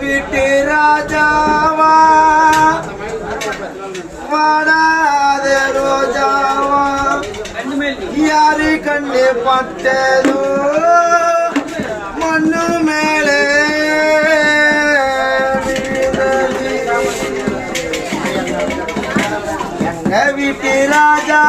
வீட்டு ராஜாவா? வாடாத ரோஜாவா? யாரு கண்ணு பட்டதோ மண்ணு மேலே எங்க வீட்டு ராஜா?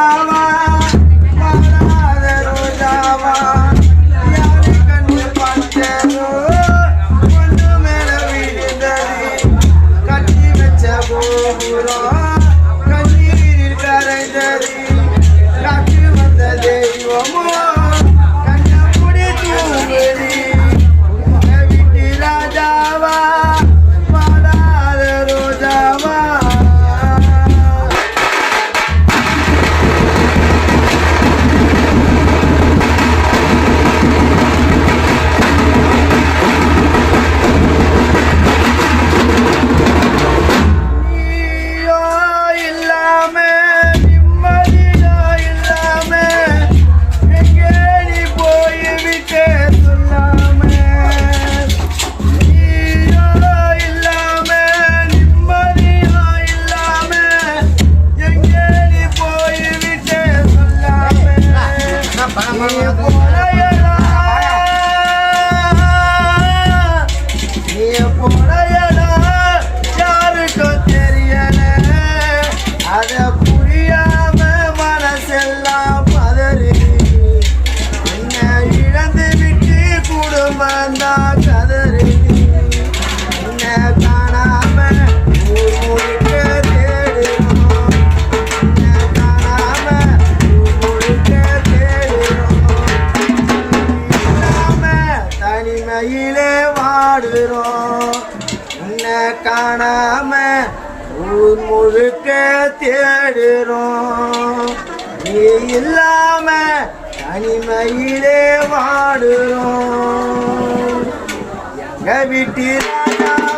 குடும்பம் கதறி என்ன காணாம ஊர் முழுக்க தேடுறோம். என்ன காணாம ஊர் முழுக்க தேடுறோம் தனிமையிலே வாடுறோம். உன்னை காணாம ஊர் முழுக்க தேடுறோம். நீ இல்லாம தனிமையிலே வாடுறோம். எங்க வீட்டு ராஜா